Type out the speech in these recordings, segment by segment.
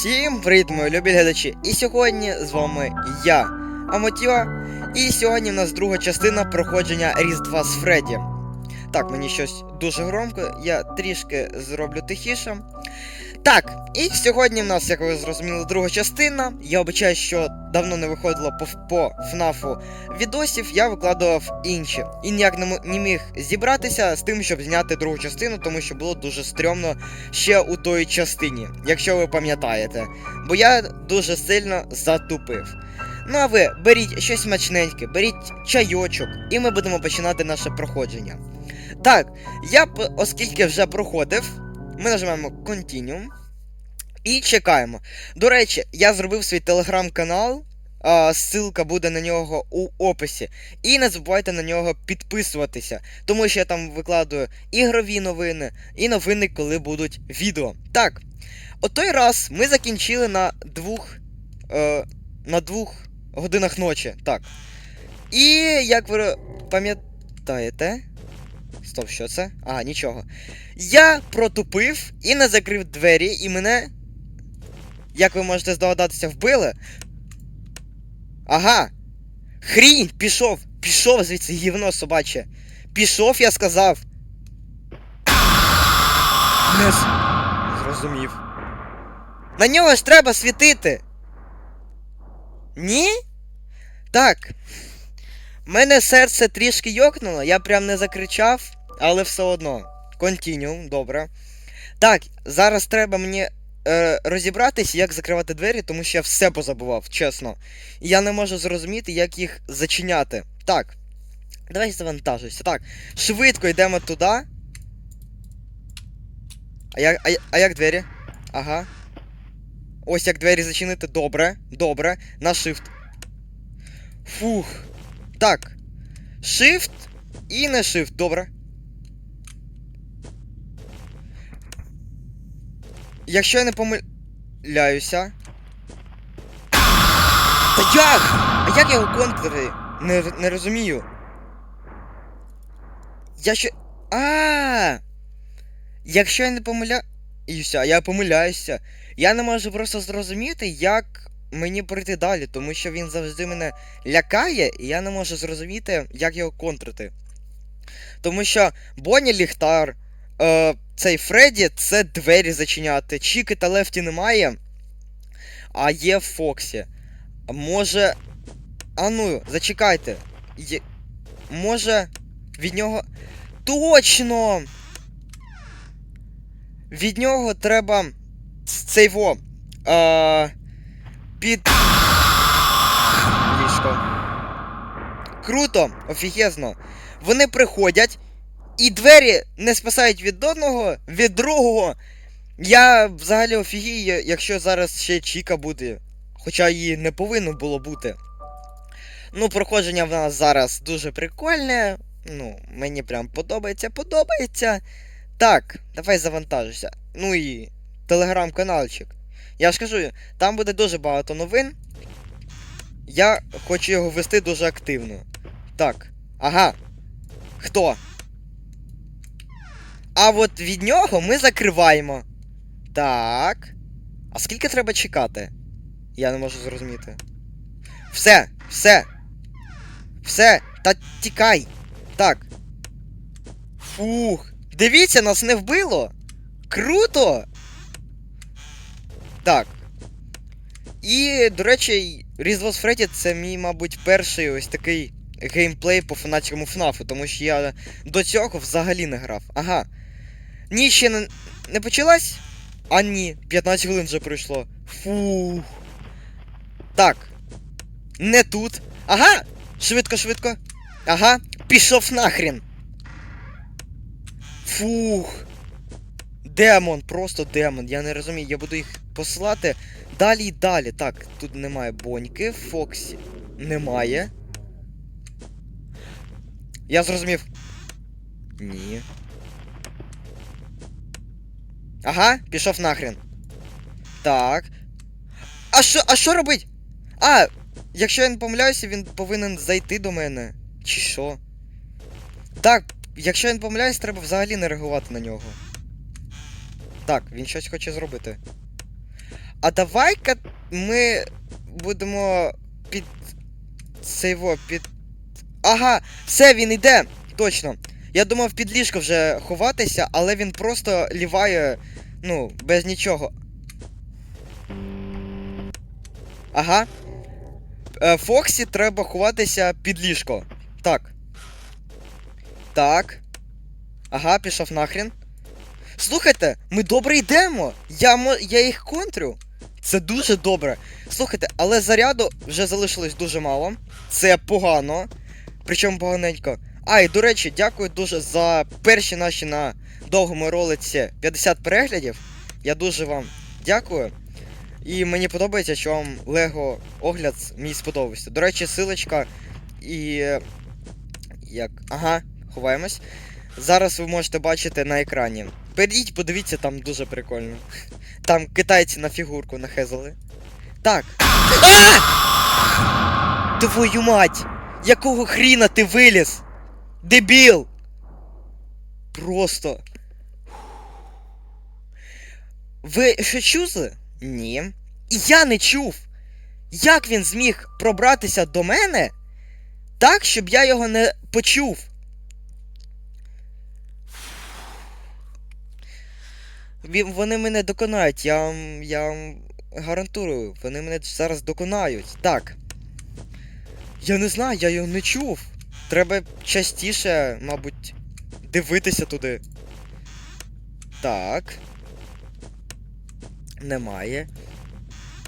Всім привіт, мої любі глядачі! І сьогодні з вами я, Амотіо. І сьогодні в нас друга частина проходження Різдва з Фредді. Так, мені щось дуже громко, я трішки зроблю тихіше. Так, і сьогодні в нас, як ви зрозуміли, друга частина. Я обіцяю, що давно не виходило по, по ФНАФу відосів, я викладував інші. І ніяк не, не міг зібратися з тим, щоб зняти другу частину, тому що було дуже стрьомно ще у той частині, якщо ви пам'ятаєте. Бо я дуже сильно затупив. Ну а ви беріть щось смачненьке, беріть чайочок, і ми будемо починати наше проходження. Так, я оскільки вже проходив, ми нажимаємо Continue і чекаємо. До речі, я зробив свій телеграм-канал. Ссылка буде на нього у описі. І не забувайте на нього підписуватися, тому що я там викладаю ігрові новини і новини, коли будуть відео. Так, от той раз ми закінчили на двох. Е, на двох годинах ночі. Так. І як ви пам'ятаєте. Стоп, що це? А, нічого. Я протупив і не закрив двері, і мене. Як ви можете здогадатися, вбили. Ага. Хрінь, пішов, пішов звідси гівно собаче. Пішов, я сказав. Не зрозумів. На нього ж треба світити. Ні? Так. Мене серце трішки йокнуло, я прям не закричав, але все одно. Континю, добре. Так, зараз треба мені е, розібратись, як закривати двері, тому що я все позабував, чесно. І я не можу зрозуміти, як їх зачиняти. Так. Давай завантажуйся. Так, швидко йдемо туди. А як, а, а як двері? Ага. Ось як двері зачинити. Добре, добре. На shift. Фух. Так. Shift і на shift. Добре. Якщо я не помиляюся. Та як? А як його контри? Не, не розумію. Я ще. А. Якщо я не помиляюся, я помиляюся. Я не можу просто зрозуміти, як мені пройти далі, тому що він завжди мене лякає, і я не можу зрозуміти, як його контрити. Тому що Бонні ліхтар, е, цей Фредді це двері зачиняти. Чіки та Лефті немає, а є Фоксі. Може. А ну, зачекайте. Є... Може. Від нього. Точно! Від нього треба цей во. Е, під. Ліжко. Круто, офігезно. Вони приходять, і двері не спасають від одного, від другого. Я взагалі офігію, якщо зараз ще Чіка буде. Хоча її не повинно було бути. Ну, проходження в нас зараз дуже прикольне. Ну, мені прям подобається, подобається. Так, давай завантажуся. Ну і телеграм-каналчик. Я ж кажу, там буде дуже багато новин. Я хочу його вести дуже активно. Так. Ага. Хто? А от від нього ми закриваємо. Так. А скільки треба чекати? Я не можу зрозуміти. Все, все. Все, та тікай. Так. Фух. Дивіться, нас не вбило. Круто! Так. І, до речі, Різдво з Фредді це мій, мабуть, перший ось такий геймплей по фанатському ФНАФу, тому що я до цього взагалі не грав. Ага. Ніч ще не, не почалась? А ні, 15 хвилин вже пройшло. Фух. Так. Не тут. Ага! Швидко, швидко. Ага. Пішов нахрін. Фух. Демон, просто демон. Я не розумію, я буду їх посилати далі і далі. Так, тут немає боньки, Фоксі немає. Я зрозумів. Ні. Ага, пішов нахрен. Так. А що, а що робить? А, якщо я не помиляюся, він повинен зайти до мене. Чи що? Так, якщо я не помиляюсь, треба взагалі не реагувати на нього. Так, він щось хоче зробити. а давай-ка ми будемо під. Цейво, під. Ага, все, він іде! Точно. Я думав під ліжко вже ховатися, але він просто ліває, ну, без нічого. Ага. Е, Фоксі треба ховатися під ліжко. Так. Так. Ага, пішов нахрен. Слухайте, ми добре йдемо. Я, я їх контрю. Це дуже добре. Слухайте, але заряду вже залишилось дуже мало. Це погано. Причому поганенько. А, і до речі, дякую дуже за перші наші на довгому ролиці 50 переглядів. Я дуже вам дякую. І мені подобається, що вам Лего огляд мій сподобався. До речі, силочка і. Як. Ага, ховаємось. Зараз ви можете бачити на екрані. Перейдіть, подивіться, там дуже прикольно. Там китайці на фігурку нахезали. Так. Твою мать! Якого хріна ти виліз? Дебіл! Просто. Ви що чули? Ні. Я не чув. Як він зміг пробратися до мене так, щоб я його не почув? Вони мене доконають, я вам, я гарантую, вони мене зараз доконають. Так. Я не знаю, я його не чув. Треба частіше, мабуть, дивитися туди. Так. Немає.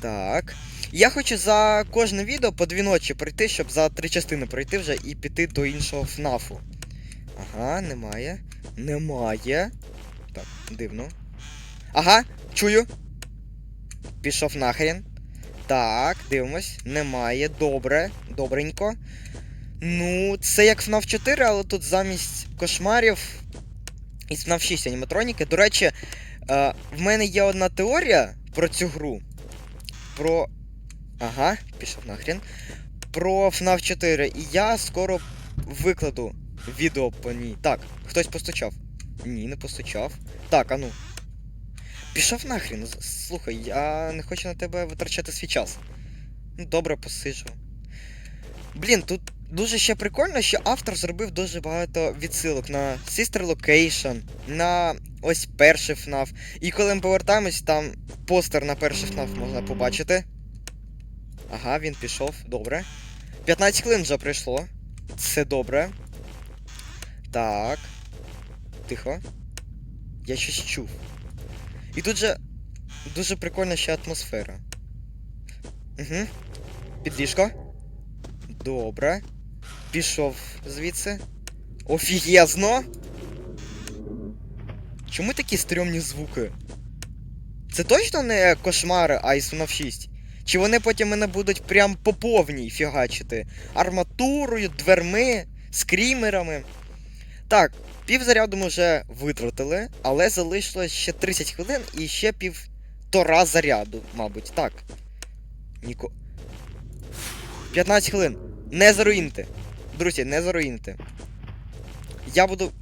Так. Я хочу за кожне відео по дві ночі пройти, щоб за три частини пройти вже і піти до іншого ФНАФу. Ага, немає. Немає. Так, дивно. Ага, чую. Пішов нахрен. Так, дивимось. Немає. Добре. Добренько. Ну, це як FNAF 4, але тут замість кошмарів із FNAF 6 аніматроніки. До речі, е, в мене є одна теорія про цю гру. Про. Ага, пішов нахрен. Про FNAF 4. І я скоро викладу відео по ній. Так, хтось постучав. Ні, не постучав. Так, а ну. Пішов нахрен. з- Слухай, я не хочу на тебе витрачати свій час. Ну, добре, посиджу. Блін, тут дуже ще прикольно, що автор зробив дуже багато відсилок на Sister Location, на ось перший FNAF. І коли ми повертаємось, там постер на перший FNAF можна побачити. Ага, він пішов, добре. 15 хвилин вже пройшло. Це добре. Так. Тихо. Я щось чув. І тут же дуже прикольна ще атмосфера. Угу. Під ліжко. Добре. Пішов звідси. Офігезно! Чому такі стрьомні звуки? Це точно не кошмари FNAF 6? Чи вони потім мене будуть прям по повній фігачити? Арматурою, дверми, скрімерами. Так, півзаряду ми вже витратили, але залишилось ще 30 хвилин і ще півтора заряду, мабуть. Так. Ніко. 15 хвилин. Не заруїнте. Друзі, не заруїнте. Я буду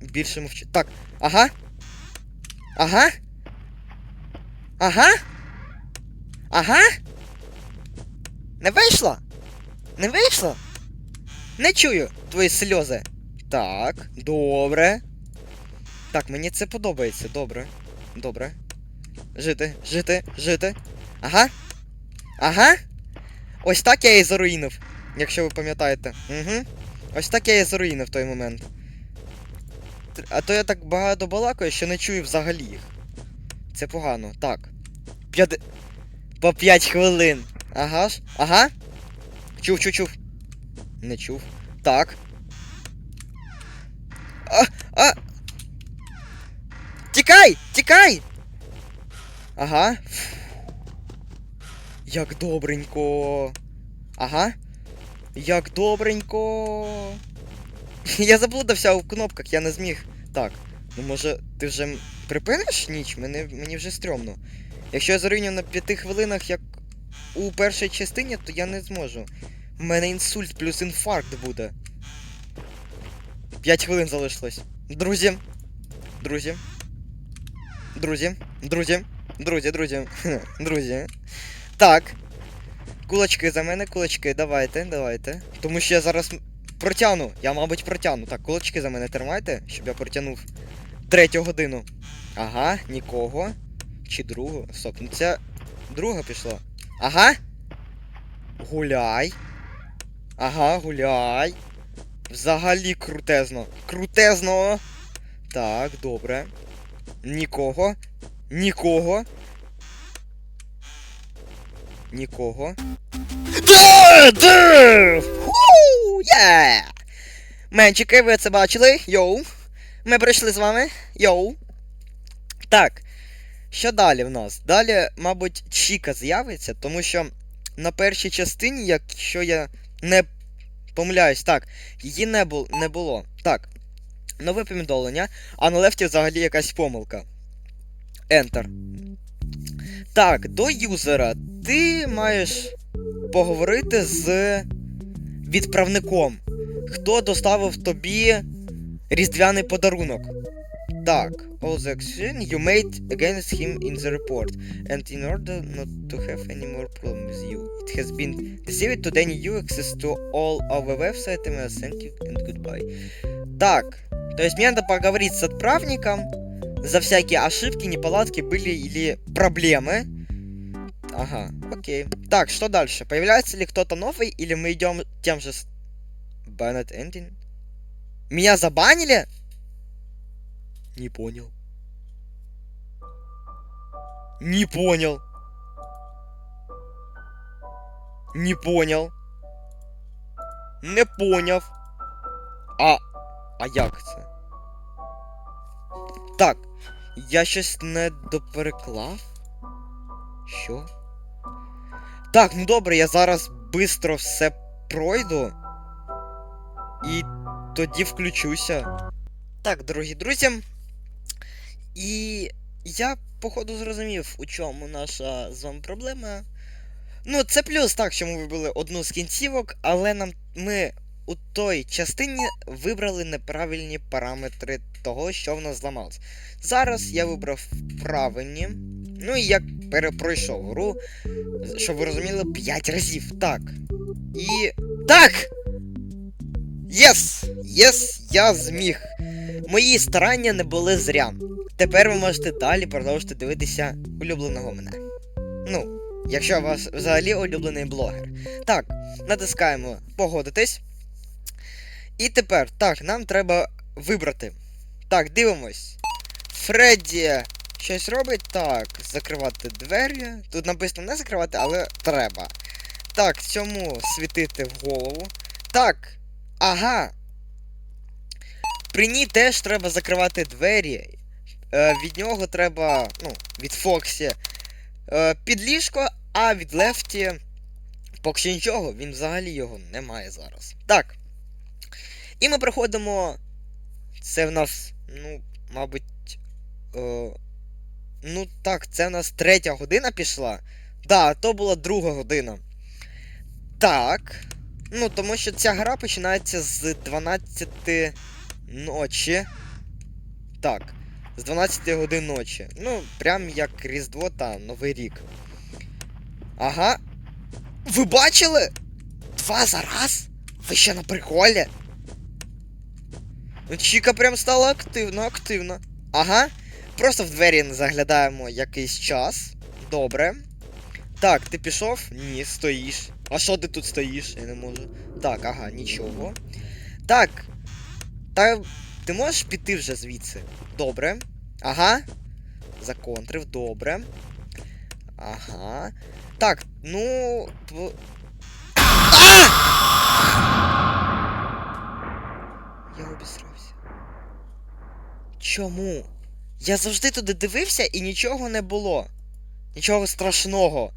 більше мовчати. Так, ага. Ага. Ага. Ага. Не вийшло? Не вийшло? Не чую твої сльози. Так, добре. Так, мені це подобається. Добре. Добре. Жити, жити, жити. Ага. Ага. Ось так я і заруїнив, якщо ви пам'ятаєте. Угу. Ось так я і заруїнив в той момент. А то я так багато балакаю, що не чую взагалі їх. Це погано. Так. П'яти... По 5 хвилин. Ага ж. Ага. Чув, чув, чув. Не чув. Так. А, а. Тікай! Тікай! Ага. Як добренько. Ага. Як добренько. Я заблудився у кнопках, я не зміг. Так. Ну може, ти вже припиниш ніч? Мені, мені вже стрьомно. Якщо я зарівнюю на п'яти хвилинах, як у першій частині, то я не зможу. У мене інсульт плюс інфаркт буде. 5 хвилин залишилось. Друзі. Друзі. Друзі. Друзі. Друзі, друзі, друзі. Так. Кулачки за мене, кулачки, давайте, давайте. Тому що я зараз протягну. Я, мабуть, протягну. Так, кулачки за мене тримайте, щоб я протягнув третю годину. Ага, нікого. Чи другу? Стоп, ну це друга пішла. Ага. Гуляй. Ага, гуляй. Взагалі крутезно. Крутезно. Так, добре. Нікого. Нікого. Нікого. Менчики, ви це бачили? Йоу. Ми прийшли з вами. Йоу. Так. Що далі в нас? Далі, мабуть, Чіка з'явиться, тому що на першій частині, якщо я не помиляюсь, так, її не, бу- не було. Так. Нове повідомлення, а на лефті взагалі якась помилка. Enter. Так, до юзера ти маєш поговорити з відправником. Хто доставив тобі різдвяний подарунок? Так. All the action you made against him in the report. And in order not to have any more problems with you, it has been deceived to deny you access to all our website. Thank you and goodbye. Так. То есть мне надо поговорить с отправником за всякие ошибки, неполадки были или проблемы. Ага, окей. Так, что дальше? Появляется ли кто-то новый, или мы идем тем же... Banned ending? Меня забанили? Не понял. Не понял. Не понял. Не поняв. А. А як це? Так. Я щось не допереклав? Що? Так, ну добре, я зараз бистро все пройду. І тоді включуся. Так, дорогі друзі. І я, походу, зрозумів, у чому наша з вами проблема. Ну, це плюс так, що ми вибрали одну з кінцівок, але нам ми у той частині вибрали неправильні параметри того, що в нас зламалось. Зараз я вибрав правильні. Ну і я перепройшов гру, щоб ви розуміли, 5 разів. Так. І. Так! Єс! Єс! Я зміг! Мої старання не були зря. Тепер ви можете далі продовжити дивитися улюбленого мене. Ну, якщо у вас взагалі улюблений блогер. Так, натискаємо погодитись. І тепер, так, нам треба вибрати. Так, дивимось. Фредді щось робить. Так, закривати двері. Тут написано не закривати, але треба. Так, цьому світити в голову. Так. Ага. При ній теж треба закривати двері. Е, від нього треба, ну, від Фоксі. Е, під ліжко, а від Лефті. Поки що нічого, він взагалі його не має зараз. Так. І ми проходимо. Це в нас, ну, мабуть. Е, ну так, це в нас третя година пішла. Да, то була друга година. Так. Ну, тому що ця гра починається з 12 ночі. Так. З 12 годин ночі. Ну, прям як Різдво та Новий рік. Ага. Ви бачили? Два за раз? Ви ще на приколі? Чіка прям стала активно, активно. Ага. Просто в двері заглядаємо якийсь час. Добре. Так, ти пішов? Ні, стоїш. А що ти тут стоїш? Я не можу. Так, ага, нічого. Так. Та ти можеш піти вже звідси? Добре. Ага. Законтрив, добре. Ага. Так, ну. А! Я обісрався. Чому? Я завжди туди дивився і нічого не було. Нічого страшного.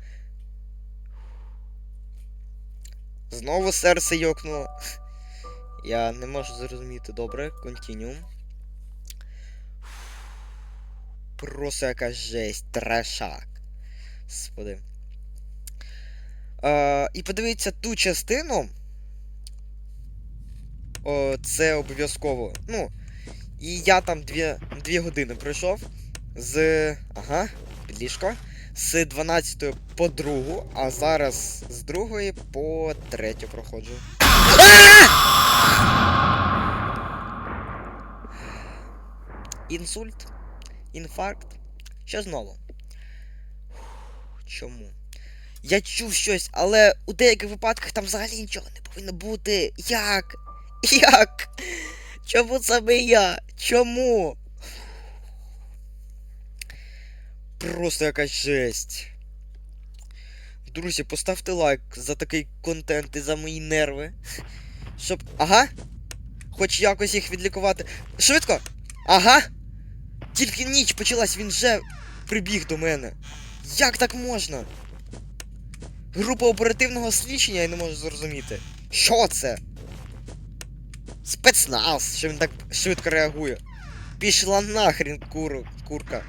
Знову серце йокнуло. Я не можу зрозуміти добре. Континюм. Просто якась жесть, трешак. Господи. Е, і подивіться ту частину. О, це обов'язково. Ну. І я там дві, дві години пройшов. З. Ага. під ліжко. З 12 по другу, а зараз з другої по третю проходжу. Інсульт, інфаркт. Що знову? Чому? Я чув щось, але у деяких випадках там взагалі нічого не повинно бути. Як? Як? Чому саме я? Чому? Просто якась жесть. Друзі, поставте лайк за такий контент і за мої нерви. Щоб. Ага. Хоч якось їх відлікувати. Швидко! Ага! Тільки ніч почалась, він вже прибіг до мене. Як так можна? Група оперативного слідчення я не можу зрозуміти. Що це? Спецназ, що він так швидко реагує. Пішла нахрін, куру, курка.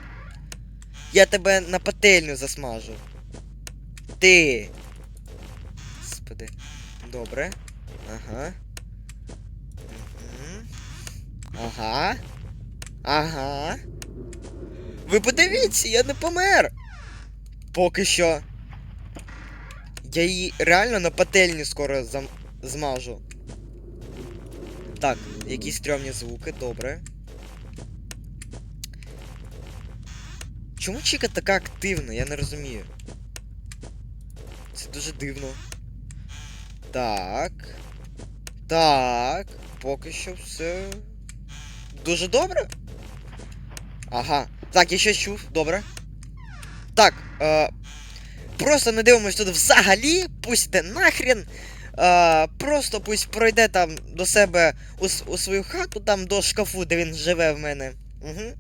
Я тебе на пательню засмажу. Ти. Господи. Добре. Ага. Мгм. Ага. Ага. Ви подивіться, я не помер. Поки що. Я її реально на пательні скоро зам... змажу. Так, якісь стрьомні звуки, добре. Чому Чіка така активна? Я не розумію. Це дуже дивно. Так. Так. Поки що все. Дуже добре. Ага. Так, я щось чув, добре. Так, е, просто не дивимось тут взагалі, пусть нахрен. Е, просто пусть пройде там до себе у, у свою хату, там до шкафу, де він живе в мене. Угу.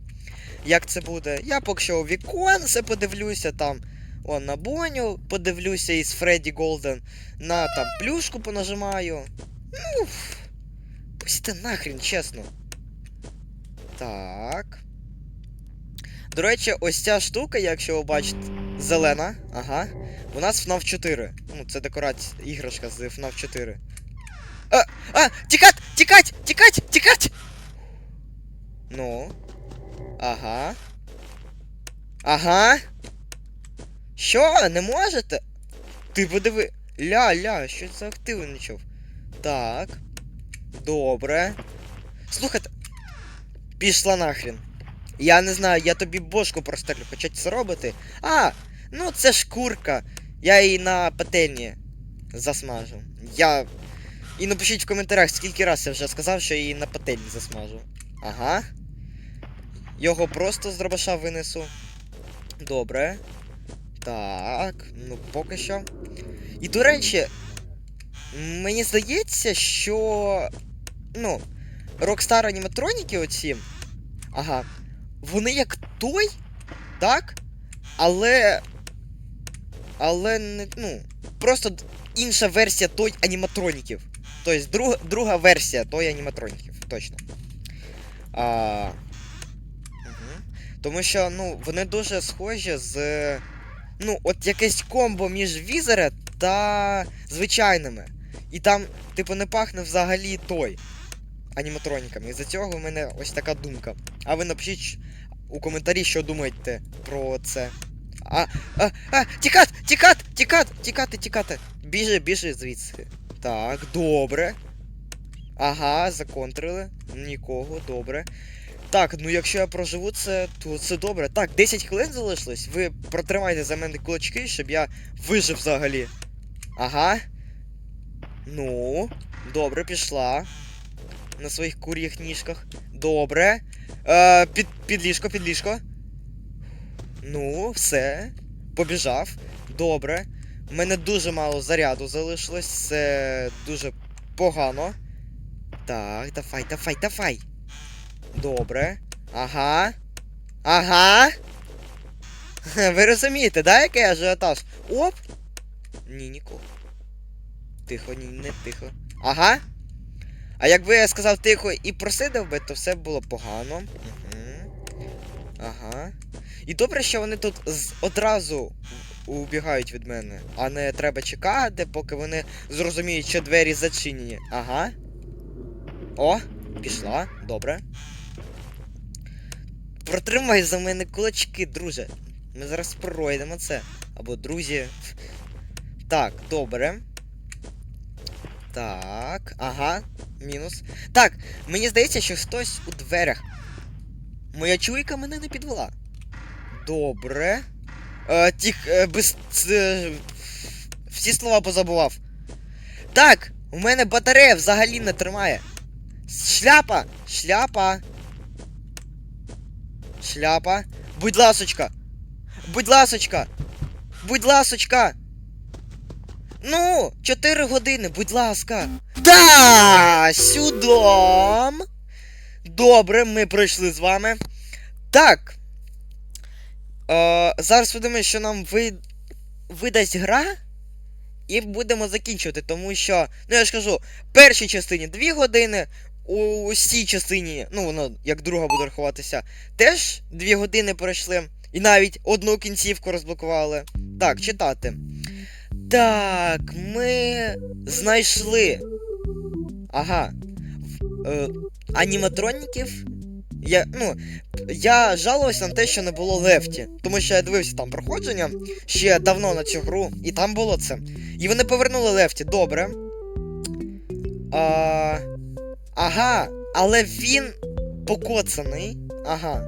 Як це буде? Я поки що у віконце подивлюся там. О, на Боню подивлюся із Фредді Голден. На там плюшку понажимаю. Ну. Пусть йде нахрен, чесно. Так. До речі, ось ця штука, якщо ви бачите, зелена, ага. У нас FNAF 4. Ну, це декорація, іграшка з FNAF 4. А, а, тікать, тікать, тікать, тікать! Ну. Ага. Ага. Що, не можете? Ти подиви. Ля-ля, що це активничав? Так. Добре. Слухайте. Пішла нахрен. Я не знаю, я тобі бошку прострелю, хоча це робити. А, ну це ж курка. Я її на пательні засмажу. Я. І напишіть в коментарях, скільки раз я вже сказав, що я її на пательні засмажу. Ага. Його просто з дробаша винесу. Добре. Так, ну поки що. І до речі, мені здається, що. Ну, Rockstar аніматроніки оці. Ага. Вони як той, так? Але. Але не. Ну. Просто інша версія той аніматроніків. Тобто друга, друга версія той аніматроніків, точно. А, угу. Тому що, ну, вони дуже схожі з. Ну, от якесь комбо між візера та звичайними. І там, типу, не пахне взагалі той аніматроніками. Із-за цього в мене ось така думка. А ви напишіть у коментарі, що думаєте про це. А, а, а, тікат, тікат, тікат, тікати, тікати. Біжи, біжи звідси. Так, добре. Ага, законтрили. Нікого, добре. Так, ну якщо я проживу це, то це добре. Так, 10 хвилин залишилось. Ви протримайте за мене кулачки, щоб я вижив взагалі. Ага. Ну, добре, пішла. На своїх кур'їх ніжках. Добре. Е, під, під ліжко, під ліжко. Ну, все. Побіжав. Добре. У мене дуже мало заряду залишилось. Це дуже погано. Так, давай, давай, давай. Добре. Ага. Ага. Ви розумієте, да, який ажіотаж? Оп! Ні, нікого. Тихо, ні, не тихо. Ага. А якби я сказав тихо і просидив би, то все було погано. Угу. Ага. І добре, що вони тут одразу убігають від мене, а не треба чекати, поки вони зрозуміють, що двері зачинені. Ага. О, пішла, добре. Протримай за мене кулачки, друже. Ми зараз пройдемо це. Або друзі. Так, добре. Так, ага, мінус. Так, мені здається, що хтось у дверях. Моя чуйка мене не підвела. Добре. Е, тих, е, без. Це, всі слова позабував. Так, у мене батарея взагалі не тримає. Шляпа! Шляпа! Шляпа. Будь ласочка! Будь ласочка! Будь ласочка! Ну, 4 години, будь ласка. Да! Сюдом! Добре, ми пройшли з вами. Так. Е, зараз подумаю, що нам ви... видасть гра. І будемо закінчувати, тому що, ну я ж кажу, першій частині 2 години, у цій частині, ну воно як друга буде рахуватися, теж 2 години пройшли. І навіть одну кінцівку розблокували. Так, читати. Так, ми знайшли. Ага. Е, аніматроніків. Я, ну, я жалувався на те, що не було лефті. Тому що я дивився там проходження ще давно на цю гру, і там було це. І вони повернули лефті, добре. А, ага, але він покоцаний. Ага.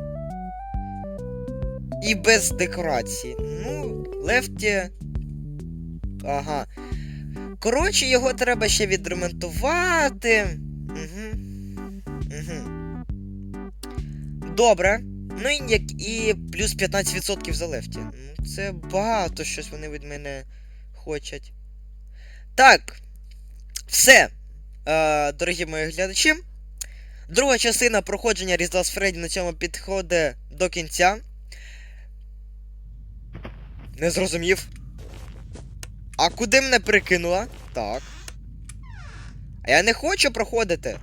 І без декорації. Ну, лефті. Ага. Коротше, його треба ще відремонтувати. Угу. Угу. Добре. Ну і як і плюс 15% за лефті. Ну, це багато щось вони від мене хочуть. Так. Все. Е, дорогі мої глядачі. Друга частина проходження Різдва з Фредді на цьому підходить до кінця. Не зрозумів. А куди мене прикинула? Так. А я не хочу проходити.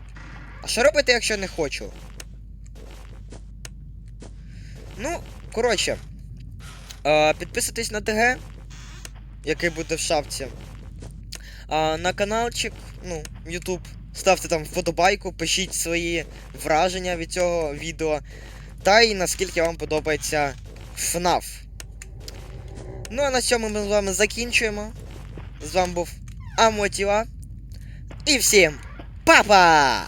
А що робити, якщо не хочу? Ну, коротше. Е, підписуйтесь на ТГ, який буде в шапці. А, на каналчик, ну, YouTube. Ставте там вподобайку, пишіть свої враження від цього відео. Та й наскільки вам подобається FNAF. Ну а на цьому ми з вами закінчуємо. З вами був Амотіва. І всім па-па!